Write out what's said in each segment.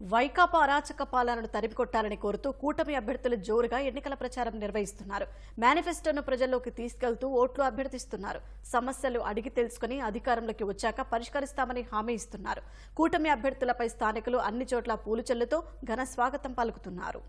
వైకాపా అరాచక పాలనను తరిమికొట్టాలని కోరుతూ కూటమి అభ్యర్థులు జోరుగా ఎన్నికల ప్రచారం నిర్వహిస్తున్నారు. మేనిఫెస్టోను ప్రజల్లోకి తీసుకెళ్తూ ఓట్లు అభ్యర్థిస్తున్నారు. సమస్యలు అడిగి తెలుసుకుని అధికారంలోకి వచ్చాక పరిష్కరిస్తామని హామీ ఇస్తున్నారు. కూటమి అభ్యర్థులపై స్థానికులు అన్ని చోట్ల పూలు చెల్లుతూ ఘన స్వాగతం పలుకుతున్నారు.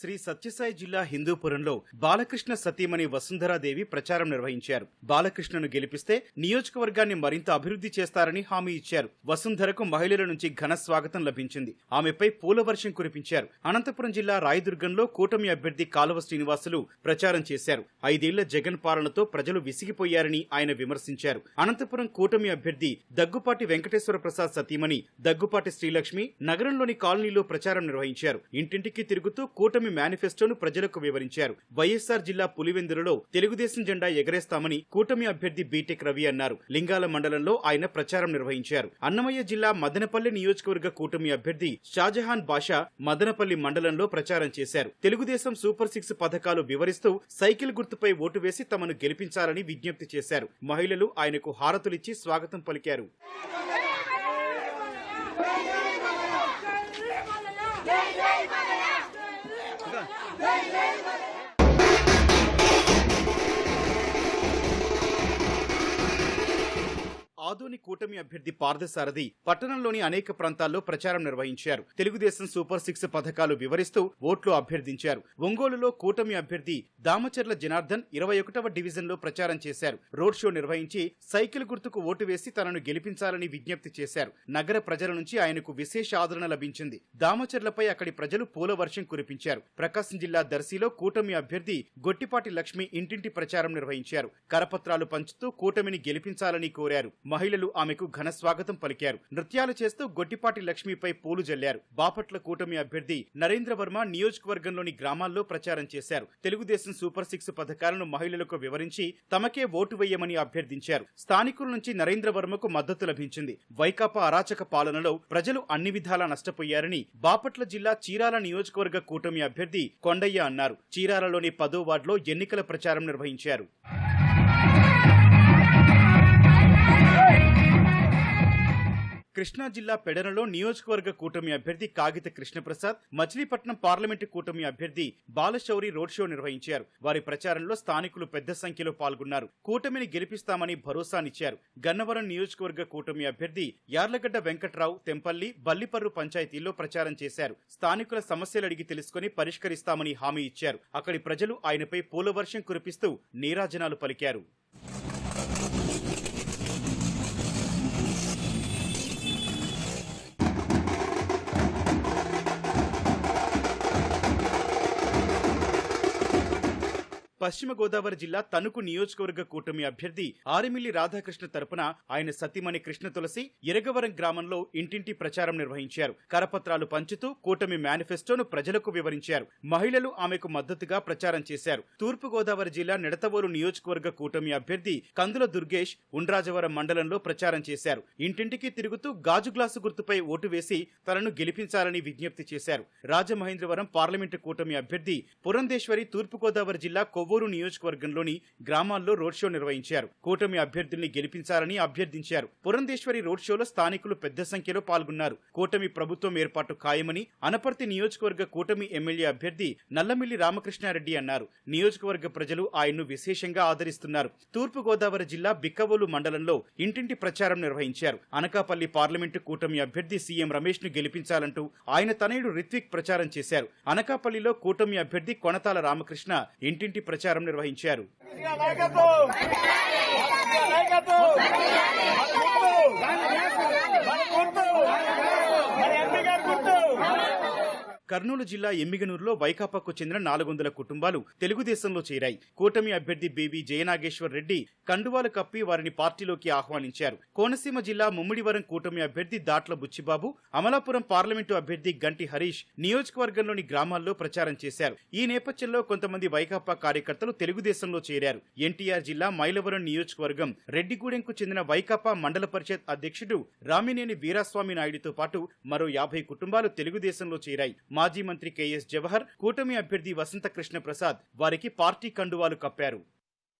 శ్రీ సత్యసాయి జిల్లా హిందూపురంలో బాలకృష్ణ సతీమణి వసుంధరాదేవి ప్రచారం నిర్వహించారు. బాలకృష్ణను గెలిపిస్తే నియోజకవర్గాన్ని మరింత అభివృద్ధి చేస్తారని హామీ ఇచ్చారు. వసుంధరకు మహిళల నుంచి ఘన స్వాగతం లభించింది. ఆమెపై పూలవర్షం కురిపించారు. అనంతపురం జిల్లా రాయదుర్గంలో కూటమి అభ్యర్థి కాలువ శ్రీనివాసులు ప్రచారం చేశారు. ఐదేళ్ళ జగన్ పాలనతో ప్రజలు విసిగిపోయారని ఆయన విమర్శించారు. అనంతపురం కూటమి అభ్యర్థి దగ్గుపాటి వెంకటేశ్వర ప్రసాద్ సతీమణి దగ్గుపాటి శ్రీలక్ష్మి నగరంలోని కాలనీలో ప్రచారం నిర్వహించారు. ఇంటింటికి తిరుగుతూ కూటమి మేనిఫెస్టోను ప్రజలకు వివరించారు. వైఎస్ఆర్ జిల్లా పులివెందులలో తెలుగుదేశం జెండా ఎగరేస్తామని కూటమి అభ్యర్థి బీటెక్ రవి అన్నారు. లింగాల మండలంలో ఆయన ప్రచారం నిర్వహించారు. అన్నమయ్య జిల్లా మదనపల్లి నియోజకవర్గ కూటమి అభ్యర్థి షాజహాన్ బాషా మదనపల్లి మండలంలో ప్రచారం చేశారు. తెలుగుదేశం సూపర్ సిక్స్ పథకాలు వివరిస్తూ సైకిల్ గుర్తుపై ఓటు వేసి తమను గెలిపించాలని విజ్ఞప్తి చేశారు. మహిళలు ఆయనకు హారతులిచ్చి స్వాగతం పలికారు. Vem, vem, vem. ఆదోని కూటమి అభ్యర్థి పార్థసారథి పట్టణంలోని అనేక ప్రాంతాల్లో ప్రచారం నిర్వహించారు. తెలుగుదేశం సూపర్ సిక్స్ పథకాలు వివరిస్తూ ఓట్లు అభ్యర్థించారు. ఒంగోలులో కూటమి అభ్యర్థి దామచర్ల జనార్దన్ ఇరవై ఒకటవ డివిజన్లో ప్రచారం చేశారు. రోడ్ షో నిర్వహించి సైకిల్ గుర్తుకు ఓటు వేసి తనను గెలిపించాలని విజ్ఞప్తి చేశారు. నగర ప్రజల నుంచి ఆయనకు విశేష ఆదరణ లభించింది. దామచర్లపై అక్కడి ప్రజలు పూల వర్షం కురిపించారు. ప్రకాశం జిల్లా దర్శిలో కూటమి అభ్యర్థి గొట్టిపాటి లక్ష్మి ఇంటింటి ప్రచారం నిర్వహించారు. కరపత్రాలు పంచుతూ కూటమిని గెలిపించాలని కోరారు. మహిళ మహిళలు ఆమెకు ఘన స్వాగతం పలికారు. నృత్యాలు చేస్తూ గొట్టిపాటి లక్ష్మిపై పూలు జల్లారు. బాపట్ల కూటమి అభ్యర్థి నరేంద్ర వర్మ నియోజకవర్గంలోని గ్రామాల్లో ప్రచారం చేశారు. తెలుగుదేశం సూపర్ సిక్స్ పథకాలను మహిళలకు వివరించి తమకే ఓటు వేయమని అభ్యర్థించారు. స్థానికుల నుంచి నరేంద్ర వర్మకు మద్దతు లభించింది. వైకాపా అరాచక పాలనలో ప్రజలు అన్ని విధాలా నష్టపోయారని బాపట్ల జిల్లా చీరాల నియోజకవర్గ కూటమి అభ్యర్థి కొండయ్య అన్నారు. చీరాలలోని పదో వార్డులో ఎన్నికల ప్రచారం నిర్వహించారు. కృష్ణా జిల్లా పెడనలో నియోజకవర్గ కూటమి అభ్యర్థి కాగిత కృష్ణప్రసాద్ మచిలీపట్నం పార్లమెంటు కూటమి అభ్యర్థి బాలశౌరి రోడ్ షో నిర్వహించారు. వారి ప్రచారంలో స్థానికులు పెద్ద సంఖ్యలో పాల్గొన్నారు. కూటమిని గెలిపిస్తామని భరోసానిచ్చారు. గన్నవరం నియోజకవర్గ కూటమి అభ్యర్థి యార్లగడ్డ వెంకట్రావు తెంపల్లి బల్లిపర్రు పంచాయతీల్లో ప్రచారం చేశారు. స్థానికుల సమస్యలు అడిగి తెలుసుకుని పరిష్కరిస్తామని హామీ ఇచ్చారు. అక్కడి ప్రజలు ఆయనపై పూలవర్షం కురిపిస్తూ నీరాజనాలు పలికారు. పశ్చిమ గోదావరి జిల్లా తణుకు నియోజకవర్గ కూటమి అభ్యర్థి ఆరిమిల్లి రాధాకృష్ణ తరపున ఆయన సతీమణి కృష్ణ తులసి ఇరగవరం గ్రామంలో ఇంటింటి ప్రచారం నిర్వహించారు. కరపత్రాలు పంచుతూ కూటమి మేనిఫెస్టోను ప్రజలకు వివరించారు. మహిళలు ఆమెకు మద్దతుగా ప్రచారం చేశారు. తూర్పు గోదావరి జిల్లా నిడతవోలు నియోజకవర్గ కూటమి అభ్యర్థి కందుల దుర్గేష్ ఉండ్రాజవరం మండలంలో ప్రచారం చేశారు. ఇంటింటికి తిరుగుతూ గాజు గ్లాసు గుర్తుపై ఓటు వేసి తనను గెలిపించాలని విజ్ఞప్తి చేశారు. రాజమహేంద్రవరం పార్లమెంటు కూటమి అభ్యర్థి పురంధేశ్వరి తూర్పు గోదావరి జిల్లా కొవ్వూరు నియోజకవర్గంలోని గ్రామాల్లో రోడ్ షో నిర్వహించారు. కూటమి అభ్యర్థుల్ని గెలిపించాలని అభ్యర్థించారు. పురంధేశ్వరి రోడ్ షోలో స్థానికులు పెద్ద సంఖ్యలో పాల్గొన్నారు. కూటమి ప్రభుత్వం ఏర్పాటు ఖాయమని అనపర్తి నియోజకవర్గ కూటమి ఎమ్మెల్యే అభ్యర్థి నల్లమిల్లి రామకృష్ణారెడ్డి అన్నారు. నియోజకవర్గ ప్రజలు ఆయన్ను విశేషంగా ఆదరిస్తున్నారు. తూర్పు గోదావరి జిల్లా బిక్కవోలు మండలంలో ఇంటింటి ప్రచారం నిర్వహించారు. అనకాపల్లి పార్లమెంటు కూటమి అభ్యర్థి సీఎం రమేష్ను గెలిపించాలంటూ ఆయన తనయుడు రిత్విక్ ప్రచారం చేశారు. అనకాపల్లిలో కూటమి అభ్యర్థి కొనతాల రామకృష్ణ ఇంటింటి ప్రచారం నిర్వహించారు. నాయకత్వం! కర్నూలు జిల్లా ఎమ్మిగనూరులో వైకాపాకు చెందిన నాలుగు వందల కుటుంబాలు తెలుగుదేశంలో చేరాయి. కూటమి అభ్యర్థి బీవీ జయనాగేశ్వర్ రెడ్డి కండువాలు కప్పి వారిని పార్టీలోకి ఆహ్వానించారు. కోనసీమ జిల్లా ముమ్మిడివరం కూటమి అభ్యర్థి దాట్ల బుచ్చిబాబు అమలాపురం పార్లమెంటు అభ్యర్థి గంటి హరీష్ నియోజకవర్గంలోని గ్రామాల్లో ప్రచారం చేశారు. ఈ నేపథ్యంలో కొంతమంది వైకాపా కార్యకర్తలు తెలుగుదేశంలో చేరారు. ఎన్టీఆర్ జిల్లా మైలవరం నియోజకవర్గం రెడ్డిగూడెంకు చెందిన వైకాపా మండల పరిషత్ అధ్యక్షుడు రామినేని వీరాస్వామి నాయుడుతో పాటు మరో యాభై కుటుంబాలు తెలుగుదేశంలో చేరాయి. మాజీ మంత్రి కెఎస్ జవహర్ కూటమి అభ్యర్థి వసంత కృష్ణ ప్రసాద్ వారికి పార్టీ కండువాలు కప్పారు.